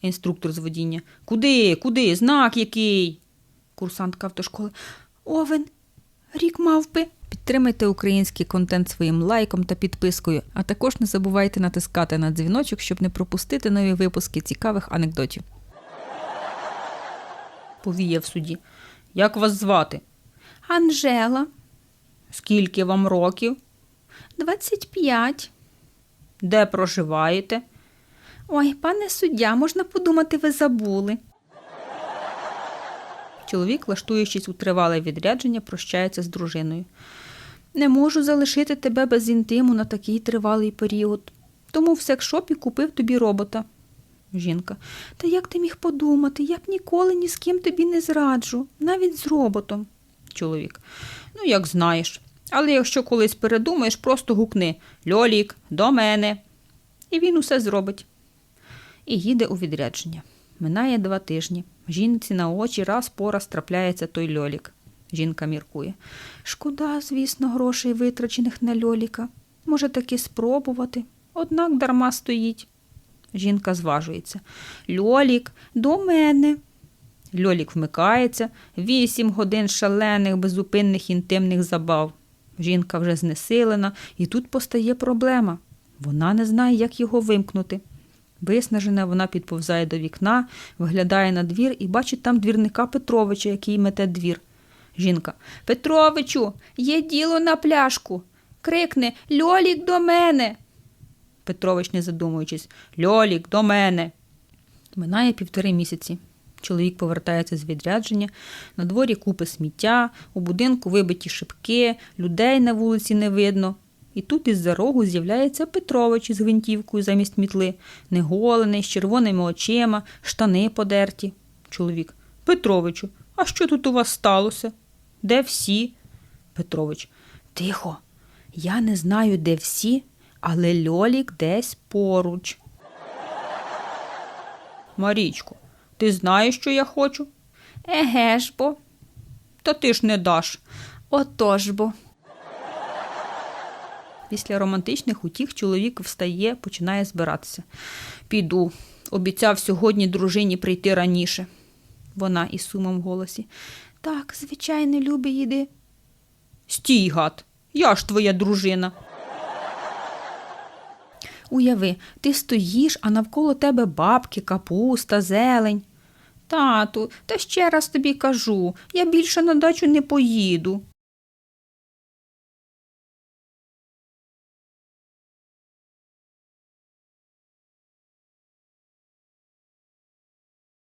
Інструктор з водіння. Куди? Куди? Знак який? Курсантка автошколи. Овен, рік мавпи. Підтримайте український контент своїм лайком та підпискою, а також не забувайте натискати на дзвіночок, щоб не пропустити нові випуски цікавих анекдотів. Повіє в суді. Як вас звати? Анжела. Скільки вам років? 25. Де проживаєте? Ой, пане суддя, можна подумати, ви забули. Чоловік, влаштуючись у тривале відрядження, прощається з дружиною. Не можу залишити тебе без інтиму на такий тривалий період. Тому в секшопі купив тобі робота. Жінка. Та як ти міг подумати? Я б ніколи ні з ким тобі не зраджу, навіть з роботом. Чоловік. Ну, як знаєш. Але якщо колись передумаєш, просто гукни Льолік, до мене. І він усе зробить. І їде у відрядження. Минає два тижні. Жінці на очі раз по раз трапляється той льолік. Жінка міркує. Шкода, звісно, грошей витрачених на льоліка. Може таки спробувати, однак дарма стоїть. Жінка зважується. Льолік, до мене. Льолік вмикається, вісім годин шалених, безупинних інтимних забав. Жінка вже знесилена, і тут постає проблема. Вона не знає, як його вимкнути. Виснажена, вона підповзає до вікна, виглядає на двір і бачить там двірника Петровича, який мете двір. Жінка. Петровичу, є діло на пляшку. Крикне Льолік до мене. Петрович, не задумуючись, Льолік, до мене. Минає півтори місяці. Чоловік повертається з відрядження, на дворі купи сміття, у будинку вибиті шибки, людей на вулиці не видно. І тут із-за рогу з'являється Петрович із гвинтівкою замість мітли, неголений, з червоними очима, штани подерті. Чоловік. Петровичу, а що тут у вас сталося? Де всі? Петрович. Тихо. Я не знаю, де всі, але Льолік десь поруч. Марічко, ти знаєш, що я хочу? Еге ж бо. Та ти ж не даш. Отож бо. Після романтичних утіх чоловік встає, починає збиратися. Піду. Обіцяв сьогодні дружині прийти раніше. Вона із сумом в голосі. Так, звичайно, любий, їди. Стій, гад, я ж твоя дружина. Уяви, ти стоїш, а навколо тебе бабки, капуста, зелень. Тату, та ще раз тобі кажу, я більше на дачу не поїду.